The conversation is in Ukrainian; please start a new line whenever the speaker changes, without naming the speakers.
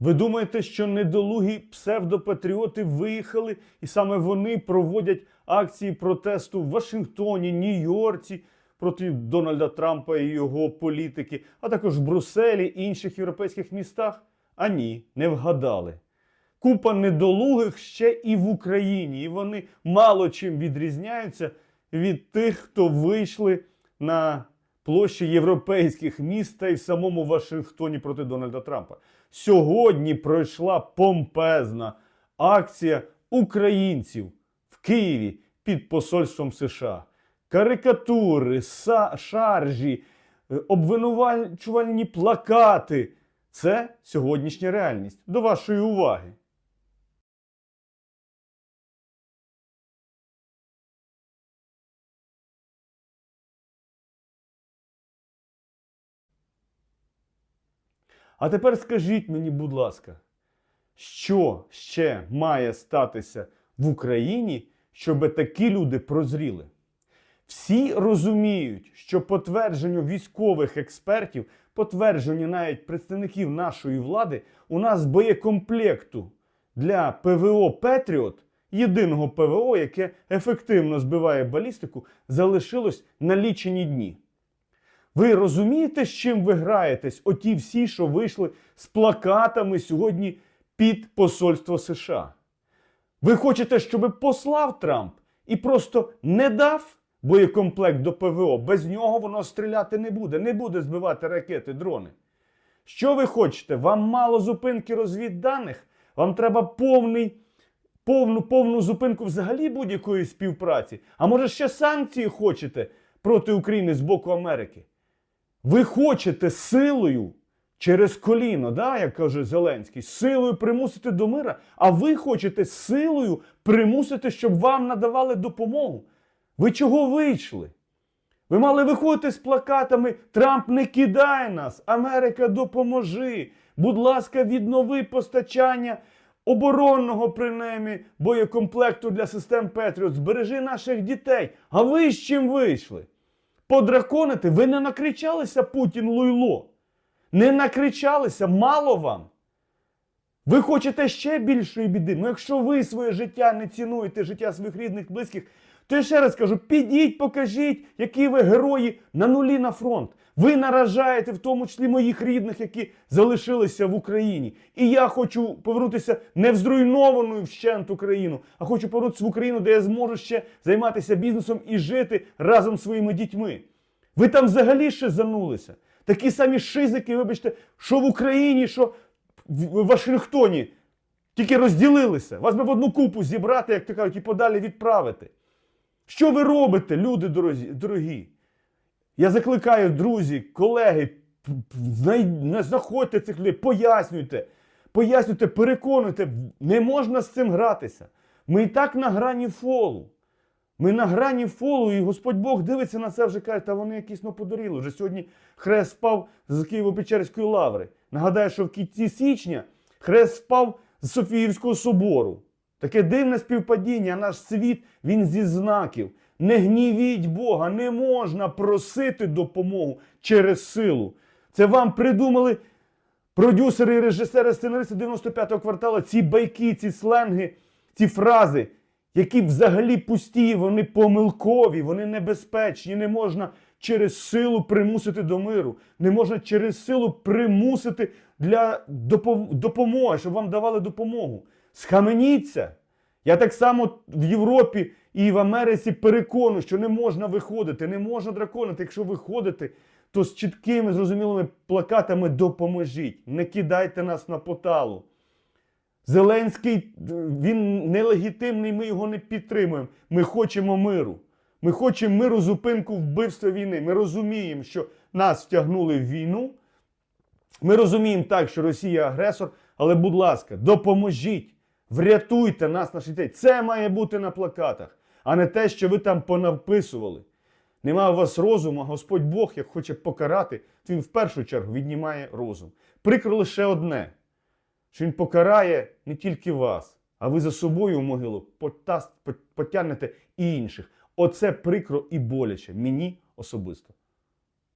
Ви думаєте, що недолугі псевдопатріоти виїхали, і саме вони проводять акції протесту в Вашингтоні, Нью-Йорці проти Дональда Трампа і його політики, а також в Брюсселі і інших європейських містах? А ні, не вгадали. Купа недолугих ще і в Україні, і вони мало чим відрізняються від тих, хто вийшли на площі європейських міст та й в самому Вашингтоні проти Дональда Трампа. Сьогодні пройшла помпезна акція українців в Києві під посольством США. Карикатури, шаржі, е, обвинувачувальні плакати. Це сьогоднішня реальність. До вашої уваги. А тепер скажіть мені, будь ласка, що ще має статися в Україні, щоб такі люди прозріли? Всі розуміють, що потвердженню військових експертів, потвердженню навіть представників нашої влади, у нас боєкомплекту для ПВО Петріот, єдиного ПВО, яке ефективно збиває балістику, залишилось на лічені дні. Ви розумієте, з чим ви граєтесь? Оті всі, що вийшли з плакатами сьогодні під посольство США. Ви хочете, щоб послав Трамп і просто не дав боєкомплект до ПВО. Без нього воно стріляти не буде, не буде збивати ракети, дрони. Що ви хочете? Вам мало зупинки розвідданих? Вам треба повний, повну, повну зупинку взагалі будь-якої співпраці? А може ще санкції хочете проти України з боку Америки? Ви хочете силою через коліно, да, як каже Зеленський, силою примусити до мира, а ви хочете силою примусити, щоб вам надавали допомогу. Ви чого вийшли? Ви мали виходити з плакатами Трамп не кидай нас, Америка допоможи. Будь ласка, віднови постачання оборонного принаймні боєкомплекту для систем Петріот. Збережи наших дітей. А ви з чим вийшли? Подраконити, ви не накричалися Путін луйло. Не накричалися, мало вам. Ви хочете ще більшої біди. Ну якщо ви своє життя не цінуєте, життя своїх рідних, близьких, то я ще раз кажу: підіть, покажіть, які ви герої на нулі на фронт. Ви наражаєте в тому числі моїх рідних, які залишилися в Україні. І я хочу повернутися не в зруйновану вщент Україну, а хочу повернутися в Україну, де я зможу ще займатися бізнесом і жити разом з своїми дітьми. Ви там взагалі ще занулися. Такі самі шизики, вибачте, що в Україні, що в Вашингтоні. Тільки розділилися. Вас би в одну купу зібрати, як то кажуть, і подалі відправити. Що ви робите, люди дорогі? Я закликаю, друзі, колеги, знаходьте цих людей, пояснюйте, пояснюйте, переконуйте, не можна з цим гратися. Ми і так на грані фолу. Ми на грані фолу, і Господь Бог дивиться на це вже каже, та вони якісь ну, подуріли. Вже сьогодні хрест впав з Києво-Печерської лаври. Нагадаю, що в кінці січня хрест впав з Софіївського собору. Таке дивне співпадіння, наш світ він зі знаків. Не гнівіть Бога, не можна просити допомогу через силу. Це вам придумали продюсери, і режисери, сценаристи 95-го кварталу, ці байки, ці сленги, ці фрази, які взагалі пусті, вони помилкові, вони небезпечні. Не можна через силу примусити до миру. Не можна через силу примусити для допомоги, щоб вам давали допомогу. Схаменіться. Я так само в Європі і в Америці переконую, що не можна виходити, не можна драконити. Якщо виходите, то з чіткими, зрозумілими плакатами допоможіть. Не кидайте нас на поталу. Зеленський він нелегітимний, ми його не підтримуємо. Ми хочемо миру. Ми хочемо миру, зупинку вбивства війни. Ми розуміємо, що нас втягнули в війну. Ми розуміємо так, що Росія агресор, але, будь ласка, допоможіть, врятуйте нас, наших дітей. Це має бути на плакатах, а не те, що ви там понаписували. Нема у вас розуму, а Господь Бог, як хоче покарати, то він в першу чергу віднімає розум. Прикро лише одне, що він покарає не тільки вас, а ви за собою у могилу потягнете і інших. Оце прикро і боляче мені особисто.